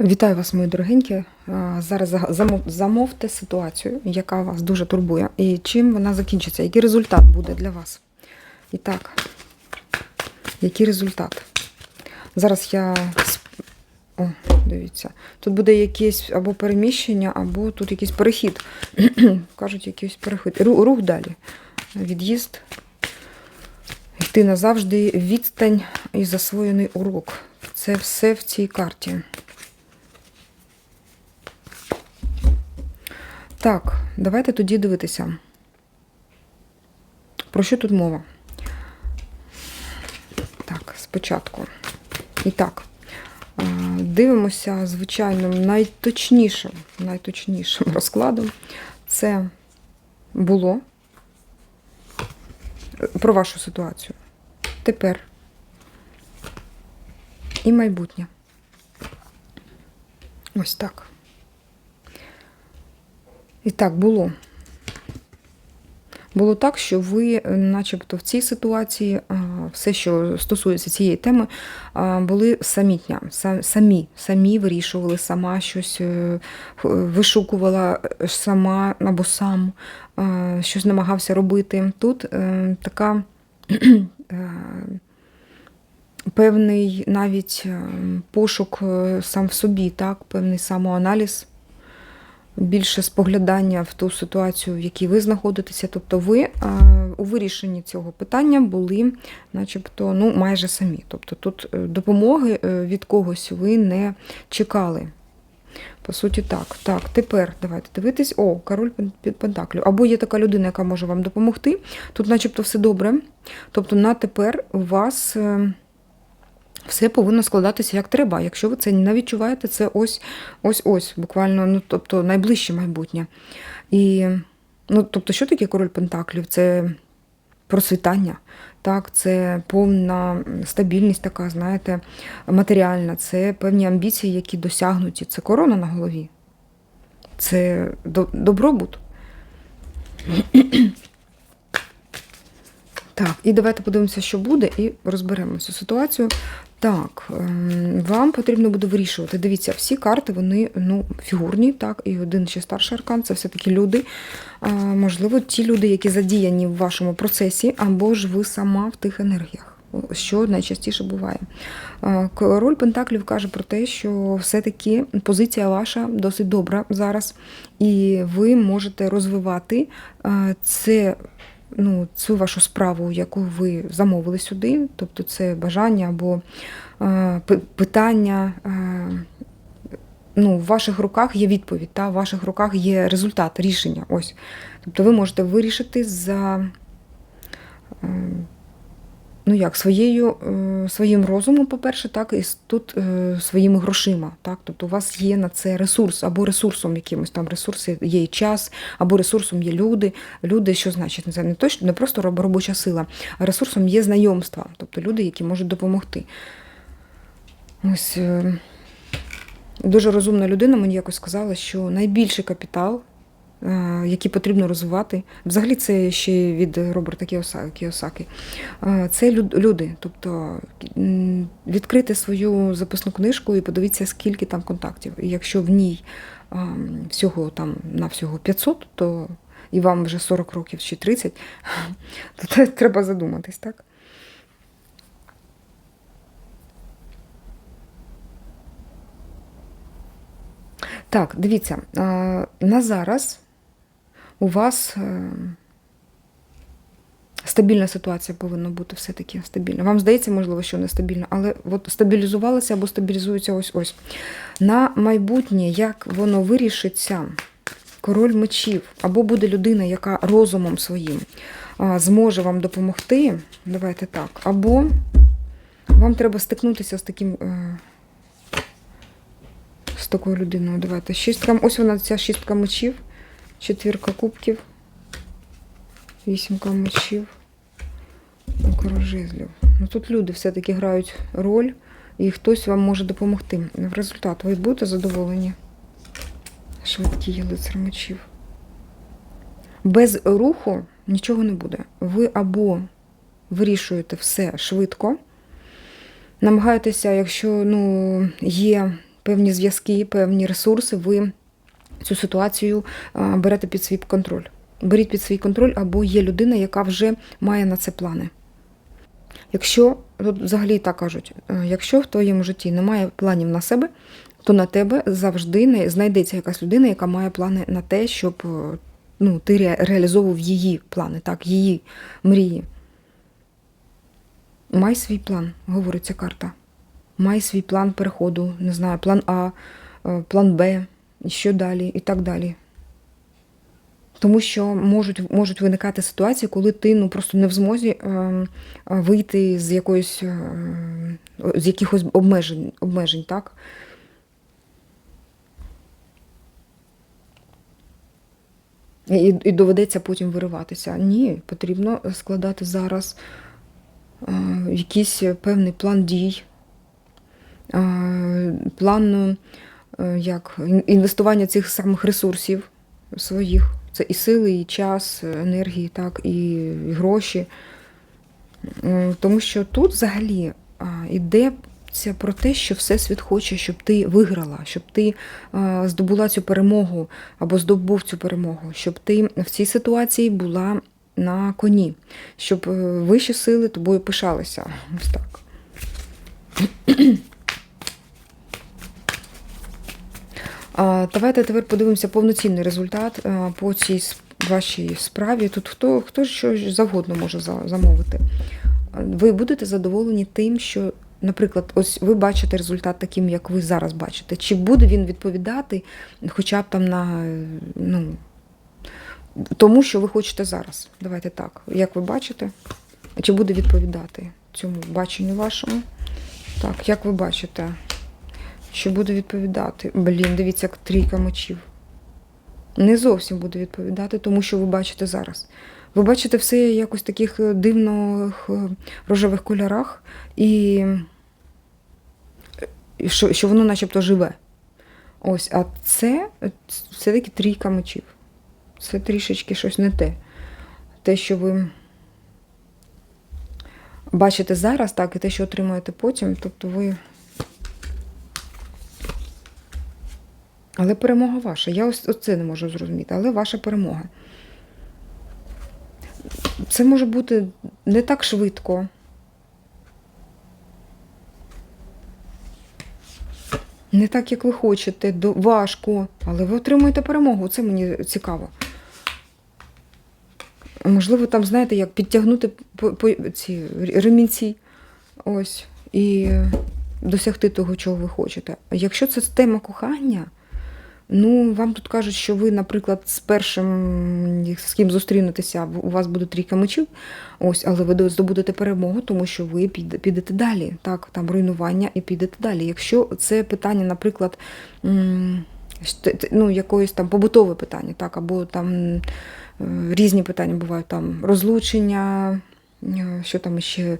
Вітаю вас, мої дорогенькі. Зараз замовте ситуацію, яка вас дуже турбує, і чим вона закінчиться, який результат буде для вас. І так, який результат? Зараз я. О, дивіться. Тут буде якесь або переміщення, або тут якийсь перехід. Кажуть, якийсь перехід. Рух далі. Від'їзд. Йти назавжди відстань і засвоєний урок. Це все в цій карті. Так, давайте тоді дивитися. Про що тут мова? Так, спочатку. І так, е, дивимося звичайним найточнішим, найточнішим розкладом. Це було про вашу ситуацію. Тепер і майбутнє. Ось так. І так було. Було так, що ви, е, начебто, в цій ситуації, все, що стосується цієї теми, були самітня, са- самі, самі вирішували, сама щось е, вишукувала е, сама або сам, щось намагався робити. Тут така певний навіть пошук сам в собі, так, певний самоаналіз більше споглядання в ту ситуацію, в якій ви знаходитеся. Тобто ви а, у вирішенні цього питання були, начебто, ну, майже самі. Тобто тут е, допомоги е, від когось ви не чекали. По суті, так. Так, тепер давайте дивитись. О, король пен- під пентаклів. Або є така людина, яка може вам допомогти. Тут, начебто, все добре. Тобто, на тепер у вас. Все повинно складатися як треба. Якщо ви це не відчуваєте, це ось ось ось, буквально, ну тобто найближче майбутнє. І ну, тобто, що таке король Пентаклів? Це просвітання, так, це повна стабільність, така, знаєте, матеріальна, це певні амбіції, які досягнуті. Це корона на голові, це до- добробут. Так, і давайте подивимося, що буде, і розберемо цю ситуацію. Так, ем, вам потрібно буде вирішувати. Дивіться, всі карти вони ну, фігурні, так, і один ще старший аркан це все-таки люди. Можливо, ті люди, які задіяні в вашому процесі, або ж ви сама в тих енергіях, що найчастіше буває. Король Пентаклів каже про те, що все-таки позиція ваша досить добра зараз, і ви можете розвивати це ну, цю вашу справу, яку ви замовили сюди, тобто це бажання або е, питання. Е, ну, в ваших руках є відповідь, та, в ваших руках є результат, рішення. Ось. Тобто ви можете вирішити за е, ну як, своєю, е, своїм розумом, по-перше, так, і тут е, своїми грошима. Так? Тобто у вас є на це ресурс, або ресурсом якимось там ресурси, є і час, або ресурсом є люди. Люди, що значить, це не точно не просто робоча сила, а ресурсом є знайомства, тобто люди, які можуть допомогти. Ось е, дуже розумна людина мені якось сказала, що найбільший капітал, е, який потрібно розвивати, взагалі це ще від Роберта Кіосаки, е, це люди. Тобто відкрити свою записну книжку і подивіться, скільки там контактів. І якщо в ній ем, всього там на всього 500, то і вам вже 40 років чи 30, то те треба задуматись, так? Так, дивіться, на зараз у вас е, стабільна ситуація повинна бути все-таки стабільна. Вам здається, можливо, що нестабільна, але от стабілізувалася або стабілізується ось ось. На майбутнє, як воно вирішиться, король мечів, або буде людина, яка розумом своїм зможе вам допомогти. Давайте так, або вам треба стикнутися з таким. е, з такою людиною. Давайте. Шістка, ось вона, ця шістка мечів, четвірка кубків, вісімка мечів, король жезлів. Ну, тут люди все-таки грають роль, і хтось вам може допомогти. В результат ви будете задоволені. Швидкий є лицар мечів. Без руху нічого не буде. Ви або вирішуєте все швидко, намагаєтеся, якщо ну, є певні зв'язки, певні ресурси, ви цю ситуацію берете під свій контроль. Беріть під свій контроль, або є людина, яка вже має на це плани. Якщо, тут взагалі так кажуть, е, якщо в твоєму житті немає планів на себе, то на тебе завжди знайдеться якась людина, яка має плани на те, щоб е, ну, ти ре- реалізовував її плани, так, її мрії. Май свій план, говорить ця карта. Май свій план переходу, не знаю, план А, е, план Б, що далі, і так далі. Тому що можуть, можуть виникати ситуації, коли ти ну, просто не в змозі е, е, вийти з якоїсь е, з якихось обмежень, обмежень, так? І, і доведеться потім вириватися. Ні, потрібно складати зараз е, якийсь певний план дій, е, план як, інвестування цих самих ресурсів своїх. Це і сили, і час, енергії, так, і, гроші. Е, Тому що тут взагалі це про те, що Всесвіт хоче, щоб ти виграла, щоб ти здобула цю перемогу або здобув цю перемогу, щоб ти в цій ситуації була на коні, щоб е, вищі сили тобою пишалися. Ось так. А, Давайте тепер подивимося повноцінний результат по цій вашій справі. Тут хто, хто що завгодно може замовити. Ви будете задоволені тим, що, наприклад, ось ви бачите результат таким, як ви зараз бачите. Чи буде він відповідати хоча б там на ну, тому, що ви хочете зараз? Давайте так. Як ви бачите? Чи буде відповідати цьому баченню вашому? Так, як ви бачите? Що буде відповідати? Блін, дивіться, як трійка мечів. Не зовсім буде відповідати, тому що ви бачите зараз. Ви бачите все якось в таких е, дивних е, рожевих кольорах, і і що, що воно начебто живе. Ось, а це е, все-таки трійка мечів. Це трішечки щось не те. Те, що ви бачите зараз, так, і те, що отримуєте потім, тобто ви. Але перемога ваша. Я ось це не можу зрозуміти, але ваша перемога. Це може бути не так швидко. Не так, як ви хочете, важко, але ви отримуєте перемогу. Це мені цікаво. Можливо, там, знаєте, як підтягнути ці ремінці. Ось. І досягти того, чого ви хочете. Якщо це тема кохання, ну вам тут кажуть, що ви, наприклад, з першим, з ким зустрінетеся, у вас буде трійка мечів, ось, але ви здобудете перемогу, тому що ви піде- підете далі. Так, там руйнування і підете далі. Якщо це питання, наприклад, ну, якоїсь там побутове питання, так, або там е, різні питання бувають, там розлучення, е, що там ще.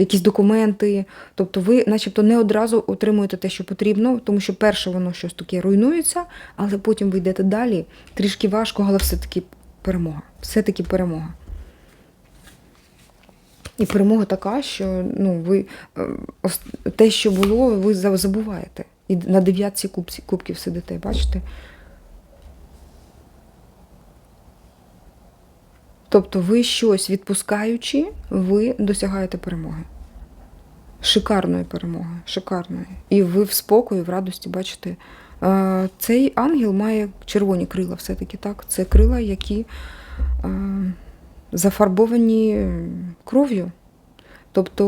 Якісь документи, тобто ви, начебто, не одразу отримуєте те, що потрібно, тому що перше воно щось таке руйнується, але потім ви йдете далі. Трішки важко, але все-таки перемога. Все-таки перемога. І перемога така, що ну, ви е, те, що було, ви забуваєте. І на дев'ятці кубків сидите, бачите? Тобто ви щось відпускаючи, ви досягаєте перемоги. Шикарної перемоги, шикарної. І ви в спокої, в радості бачите. е, Цей ангел має червоні крила, все-таки так. Це крила, які е, зафарбовані кров'ю. Тобто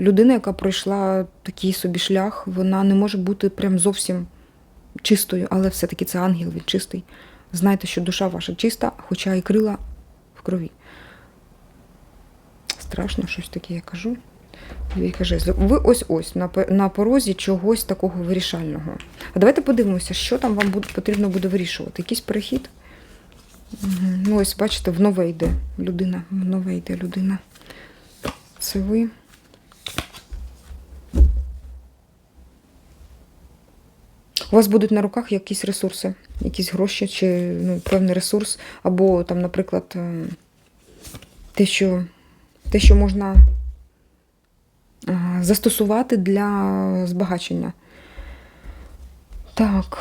людина, яка пройшла такий собі шлях, вона не може бути прям зовсім чистою, але все-таки це ангел, він чистий. Знайте, що душа ваша чиста, хоча і крила в крові. Страшно щось таке, я кажу. Двійка жезлів. Ви ось-ось на, порозі чогось такого вирішального. А давайте подивимося, що там вам буде, потрібно буде вирішувати. Якийсь перехід? Ну, ось, бачите, в нове йде людина. В нове йде людина. Це ви. У вас будуть на руках якісь ресурси, якісь гроші чи ну, певний ресурс, або там, наприклад, ем, те, що, те, що можна застосувати для збагачення. Так.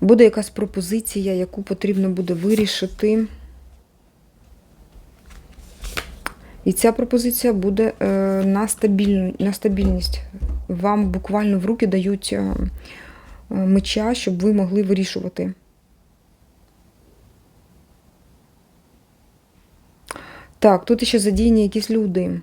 Буде якась пропозиція, яку потрібно буде вирішити. І ця пропозиція буде е, на, на стабільність. Вам буквально в руки дають е, е, меча, щоб ви могли вирішувати. Так, тут ще задіяні якісь люди.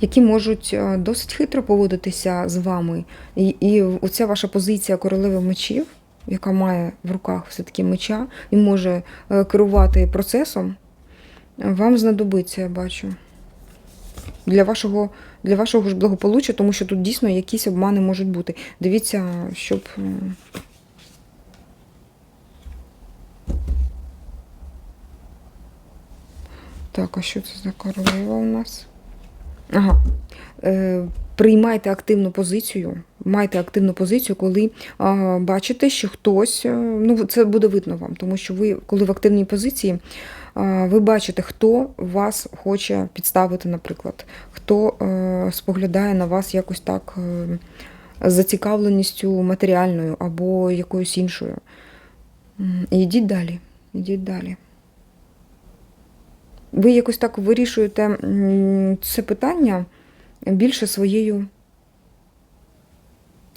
Які можуть е, досить хитро поводитися з вами. І, і оця ваша позиція королеви мечів, яка має в руках все-таки меча і може е, керувати процесом, вам знадобиться, я бачу. Для вашого, для вашого ж благополуччя, тому що тут дійсно якісь обмани можуть бути. Дивіться, щоб. Так, а що це за королева у нас? Ага. Е, приймайте активну позицію. Майте активну позицію, коли а, бачите, що хтось, е, ну це буде видно вам, тому що ви, коли в активній позиції, а, ви бачите, хто вас хоче підставити, наприклад, хто е, споглядає на вас якось так е, з зацікавленістю матеріальною або якоюсь іншою. І далі. Йдіть далі. Ви якось так вирішуєте це питання більше своєю,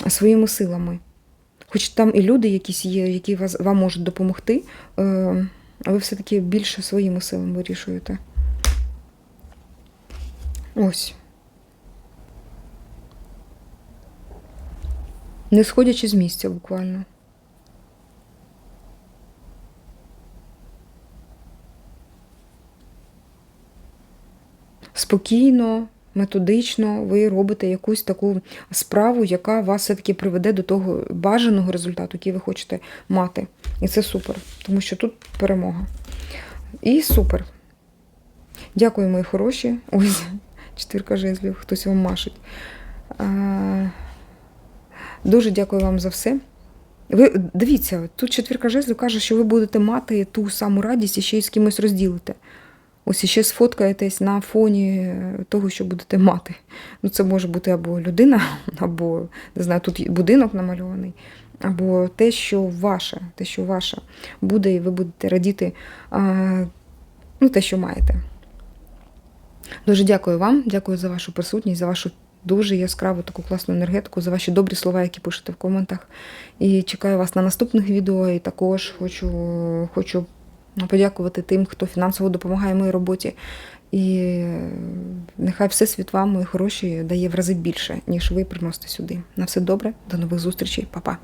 своїми силами. Хоч там і люди якісь є, які вас, вам можуть допомогти, е, ви все-таки більше своїми силами вирішуєте. Ось. Не сходячи з місця буквально. Спокійно, методично ви робите якусь таку справу, яка вас все-таки приведе до того бажаного результату, який ви хочете мати. І це супер, тому що тут перемога. І супер. Дякую, мої хороші. Ось, четвірка жезлів, хтось вам машить. Дуже дякую вам за все. Ви дивіться, тут четвірка жезлів каже, що ви будете мати ту саму радість і ще й з кимось розділите. Ось іще сфоткаєтесь на фоні того, що будете мати. Ну, це може бути або людина, або не знаю, тут будинок намальований, або те, що ваше, те, що ваше буде, і ви будете радіти ну, те, що маєте. Дуже дякую вам, дякую за вашу присутність, за вашу дуже яскраву таку класну енергетику, за ваші добрі слова, які пишете в коментах. І чекаю вас на наступних відео. І також хочу, хочу подякувати тим, хто фінансово допомагає моїй роботі. І е, нехай Всесвіт вам, мої хороші, дає в рази більше, ніж ви приносите сюди. На все добре, до нових зустрічей, Па-па.